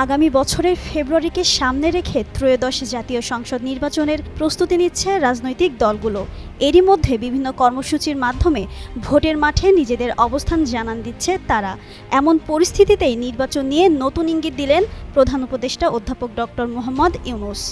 আগামী বছরের ফেব্রুয়ারিকে সামনে রেখে ত্রয়োদশ জাতীয় সংসদ নির্বাচনের প্রস্তুতি নিচ্ছে রাজনৈতিক দলগুলো। এরই মধ্যে বিভিন্ন কর্মসূচির মাধ্যমে ভোটের মাঠে নিজেদের অবস্থান জানান দিচ্ছে তারা। এমন পরিস্থিতিতেই নির্বাচন নিয়ে নতুন ইঙ্গিত দিলেন প্রধান উপদেষ্টা অধ্যাপক ডক্টর মোহাম্মদ ইউনুস।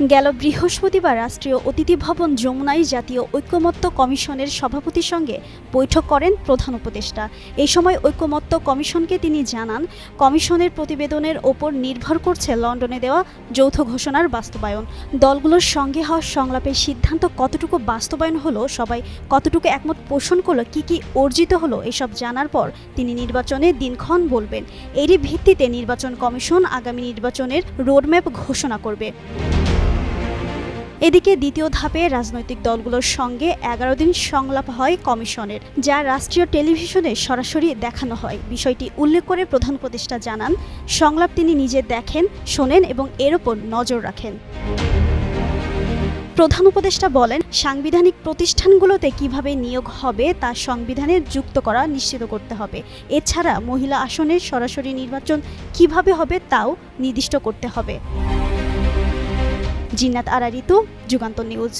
গেল বৃহস্পতিবার রাষ্ট্রীয় অতিথি ভবন যমুনায় জাতীয় ঐক্যমত্য কমিশনের সভাপতির সঙ্গে বৈঠক করেন প্রধান উপদেষ্টা। এই সময় ঐক্যমত্য কমিশনকে তিনি জানান, কমিশনের প্রতিবেদনের ওপর নির্ভর করছে লন্ডনে দেওয়া যৌথ ঘোষণার বাস্তবায়ন। দলগুলোর সঙ্গে হওয়া সংলাপের সিদ্ধান্ত কতটুকু বাস্তবায়ন হলো, সবাই কতটুকু একমত পোষণ করল, কি কি অর্জিত হলো, এসব জানার পর তিনি নির্বাচনে দিনক্ষণ বলবেন। এরই ভিত্তিতে নির্বাচন কমিশন আগামী নির্বাচনের রোডম্যাপ ঘোষণা করবে। এদিকে দ্বিতীয় ধাপে রাজনৈতিক দলগুলোর সঙ্গে এগারো দিন সংলাপ হয় কমিশনের, যা রাষ্ট্রীয় টেলিভিশনে সরাসরি দেখানো হয়। বিষয়টি উল্লেখ করে প্রধান উপদেষ্টা জানান, সংলাপ তিনি নিজে দেখেন, শোনেন এবং এর ওপর নজর রাখেন। প্রধান উপদেষ্টা বলেন, সাংবিধানিক প্রতিষ্ঠানগুলোতে কীভাবে নিয়োগ হবে তা সংবিধানে যুক্ত করা নিশ্চিত করতে হবে। এছাড়া মহিলা আসনের সরাসরি নির্বাচন কীভাবে হবে তাও নির্দিষ্ট করতে হবে। জিন্নাত আরা ঋতু যুগান্ত নিউজ।